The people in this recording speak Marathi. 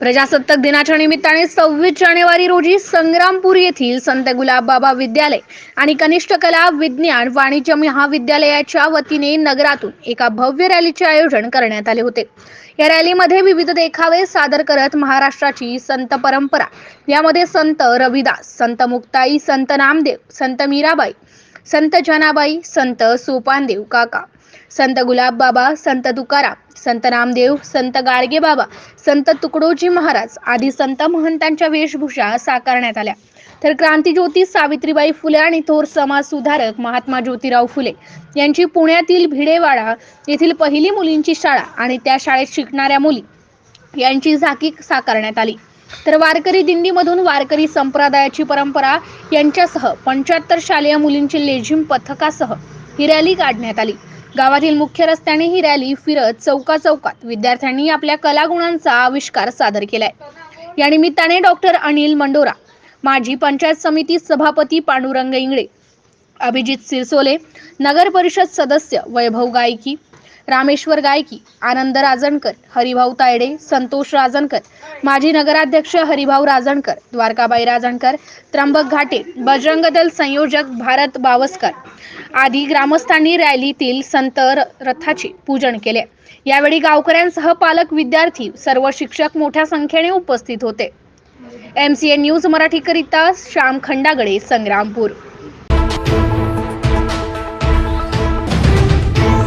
प्रजासत्ताक दिनाच्या निमित्ताने सव्वीस जानेवारी रोजी संग्रामपूर येथील संत गुलाबबाबा विद्यालय आणि कनिष्ठ कला विज्ञान वाणिज्य महाविद्यालयाच्या वतीने नगरातून एका भव्य रॅलीचे आयोजन करण्यात आले होते. या रॅलीमध्ये विविध देखावे सादर करत महाराष्ट्राची संत परंपरा यामध्ये संत रविदास संत मुक्ताई संत नामदेव संत मीराबाई संत जनाबाई संत सोपानदेव काका संत गुलाबबाबा संत तुकाराम संत नामदेव संत गाडगे बाबा संत तुकडोजी महाराज आदी संत महंतांच्या वेशभूषा साकारण्यात आल्या. तर क्रांतीज्योती सावित्रीबाई फुले आणि थोर समाज सुधारक महात्मा ज्योतिराव फुले यांची पुण्यातील भिडेवाडा येथील पहिली मुलींची शाळा आणि त्या शाळेत शिकणाऱ्या मुली यांची झाकी साकारण्यात आली. तर वारकरी दिंडीमधून वारकरी संप्रदायाची परंपरा यांच्यासह पंच्याहत्तर शालेय मुलींची लेझिम पथकासह ही रॅली काढण्यात आली. गावातील मुख्य रस्त्याने ही रॅली फिरत चौका चौकात विद्यार्थ्यांनी आपल्या कलागुणांचा आविष्कार सादर केलाय. या निमित्ताने डॉक्टर अनिल मंडोरा माजी पंचायत समिती सभापती पांडुरंग इंगळे अभिजित सिरसोले नगर परिषद सदस्य वैभव गायकी रामेश्वर गायकी आनंद राजणकर हरिभाऊ तायडे संतोष राजणकर माजी नगराध्यक्ष हरिभाऊ राजणकर द्वारकाबाई राजणकर त्र्यंबक घाटे बजरंग दल संयोजक भारत बावस्कर आधी ग्रामस्थांनी रॅलीतील संत रथाची रथाचे पूजन केले. यावेळी गावकऱ्यांसह पालक विद्यार्थी सर्व शिक्षक मोठ्या संख्येने उपस्थित होते. एम सी ए न्यूज मराठीकरिता श्याम खंडागळे संग्रामपूर.